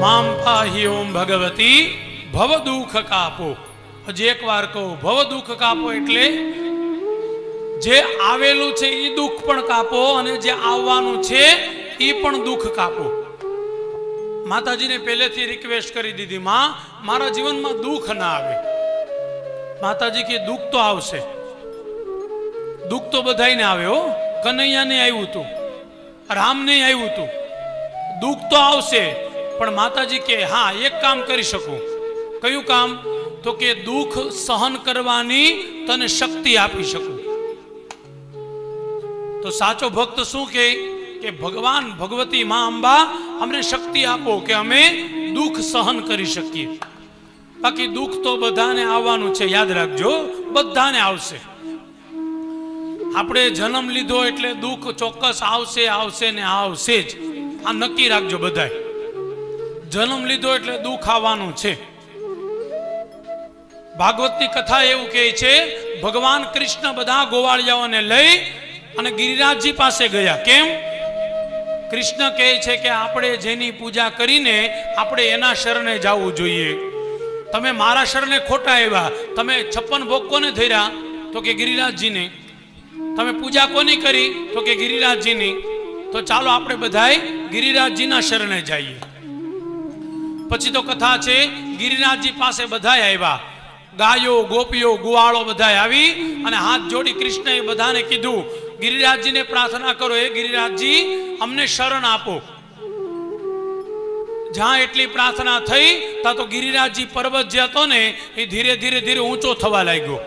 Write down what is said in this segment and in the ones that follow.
મામ પાહી ઓમ ભગવતી ભવ દુઃખ કાપો હજી એક વાર કહું, ભવ દુઃખ કાપો એટલે જે આવેલું છે એ દુઃખ પણ કાપો અને જે આવવાનું છે એ પણ દુઃખ કાપો. માતાજીને પહેલેથી રિક્વેસ્ટ કરી દીધી, માં, મારા જીવનમાં દુઃખ ના આવે. માતાજી કે, દુઃખ તો આવશે. દુઃખ તો બધાયને આવે હો. કનૈયાને આવ્યું હતું રામને આવ્યું હતું દુઃખ તો આવશે. પણ માતાજી કે હા, એક કામ કરી શકું. કયું કામ? તો કે દુઃખ સહન કરવાની તને શક્તિ આપી શકું. તો સાચો ભક્ત શું કહે? કે ભગવાન ભગવતી મા અંબા અમને શક્તિ આપો કે અમે દુઃખ સહન કરી શકીએ. બાકી દુઃખ તો બધાને આવવાનું છે, યાદ રાખજો, બધાને આવશે. આપણે જન્મ લીધો એટલે દુઃખ ચોક્કસ આવશે આવશે ને આવશે જ. આ નક્કી રાખજો બધાય. જન્મ લીધો એટલે દુઃખ આવવાનું છે. ભાગવતની કથા એવું કહે છે, ભગવાન કૃષ્ણ બધા ગોવાળિયાઓને લઈ અને ગિરિરાજજી પાસે ગયા. કેમ? કૃષ્ણ કહે છે કે આપણે જેની પૂજા કરીને આપણે એના શરણે જવું જોઈએ. તમે મારા શરણે ખોટા આવ્યા. તમે છપ્પન ભોગ કોને ધર્યા? તો કે ગિરિરાજજીને. તમે પૂજા કોની કરી? તો કે ગિરિરાજજીની. તો ચાલો આપણે બધાય ગિરિરાજજીના શરણે જઈએ. પછી તો કથા છે, ગિરિરાજજી પાસે બધા આવ્યા. ગાયો, ગોપીઓ, ગુવાળો બધાય આવી અને હાથ જોડી કૃષ્ણએ બધાને કીધું, ગિરિરાજજીને પ્રાર્થના કરો એ ગિરિરાજજી, અમને શરણ આપો. જ્યાં એટલી પ્રાર્થના થઈ, ત્યાં તો ગિરિરાજજી પર્વત જે હતો ને, એ ધીરે ધીરે ધીરે ઊંચો થવા લાગ્યો.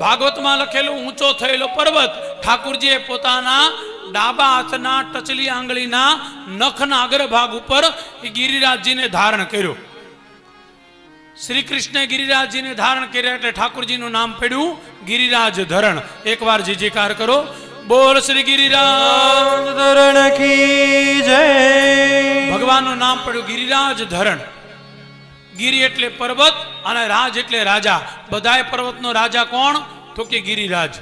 ભાગવતમાં લખેલું ઊંચો થયેલો પર્વત, ઠાકુરજીએ પોતાના ડાબા હાથના ટચલી આંગળીના નખના અગ્રભાગ ઉપર એ ગિરિરાજજીને ધારણ કર્યો. શ્રી કૃષ્ણે ગિરિરાજજીને ધારણ કર્યા એટલે ઠાકુરજીનું નામ પડ્યું ગિરિરાજ ધરણ. એકવાર જીજીકાર કરો. બોલ શ્રી ગિરિરાજ. ધરણ કી જય. ભગવાનનું નામ પડ્યું ગિરિરાજ ધરણ. ગિરી એટલે પર્વત અને રાજ એટલે રાજા. બધાય પર્વતનો રાજા કોણ? તો કે ગિરિરાજ.